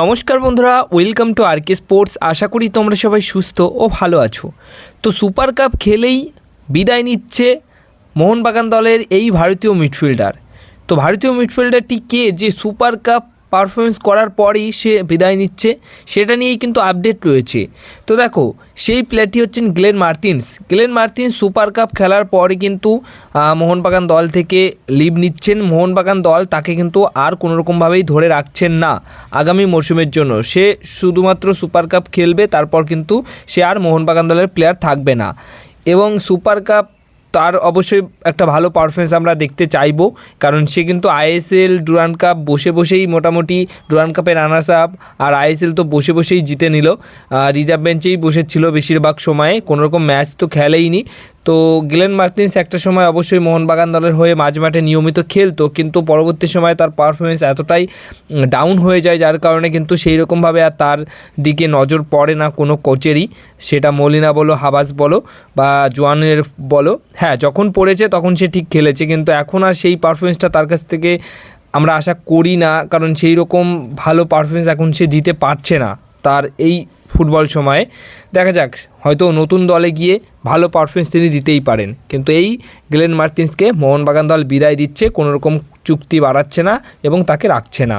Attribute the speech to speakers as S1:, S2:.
S1: নমস্কার বন্ধুরা welcome to R K sports আশা করি তোমরা সবাই সুস্থ ও ভালো আছো। তো সুপার কাপ খেলেই বিদায় নিচ্ছে মোহনবাগান দলের এই ভারতীয় মিডফিল্ডার তো ভারতীয় মিডফিল্ডারটি কে? যে সুপার কাপ পারফরমেন্স করার পরেই সে বিদায় নিচ্ছে। সেটা নিয়েই কিন্তু আপডেট রয়েছে। তো দেখো, সেই প্লেয়ারটি হচ্ছেন Glenn Martins Glenn Martins super cup খেলার পরে কিন্তু মোহনবাগান দল থেকে লিভ নিচ্ছেন। মোহনবাগান দল তাকে কিন্তু আর কোনোরকমভাবেই ধরে রাখছেন না আগামী মরশুমের জন্য। সে শুধুমাত্র সুপার কাপ খেলবে, তারপর কিন্তু সে আর মোহনবাগান দলের প্লেয়ার থাকবে না। এবং সুপার কাপ তার অবশ্যই একটা ভালো পারফরমেন্স আমরা দেখতে চাইব। কারণ সে কিন্তু আইএসএল ডুরান কাপ বসে বসেই মোটামুটি ডুরান কাপের রানার্স আপ আর আইএসএল তো বসে বসেই জিতে নিল। রিজার্ভ বেঞ্চেই বসেছিল বেশিরভাগ সময়ে। কোনোরকম ম্যাচ তো খেলেইনি। তো গ্লেন মার্টিন্স একটা সময় অবশ্যই মোহনবাগান দলের হয়ে মাঝ মাঠে নিয়মিত খেলতো, কিন্তু পরবর্তী সময়ে তার পারফরমেন্স এতটাই ডাউন হয়ে যায়, যার কারণে কিন্তু সেই রকমভাবে আর তার দিকে নজর পড়ে না কোনো কোচেরই সেটা মলিনা বলো, হাবাস বলো বা জোয়ানের বলো। হ্যাঁ যখন পড়েছে তখন সে ঠিক খেলেছে, কিন্তু এখন আর সেই পারফরমেন্সটা তার কাছ থেকে আমরা আশা করি না, কারণ সেই রকম ভালো পারফরমেন্স এখন সে দিতে পারছে না। তার এই ফুটবল সময়ে। দেখা যাক, হয়তো নতুন দলে গিয়ে ভালো পারফরমেন্স তিনি দিতেই পারেন। কিন্তু এই গ্লেন মার্টিন্সকে মোহনবাগান দল বিদায় দিচ্ছে, কোনোরকম চুক্তি বাড়াচ্ছে না এবং তাকে রাখছে না।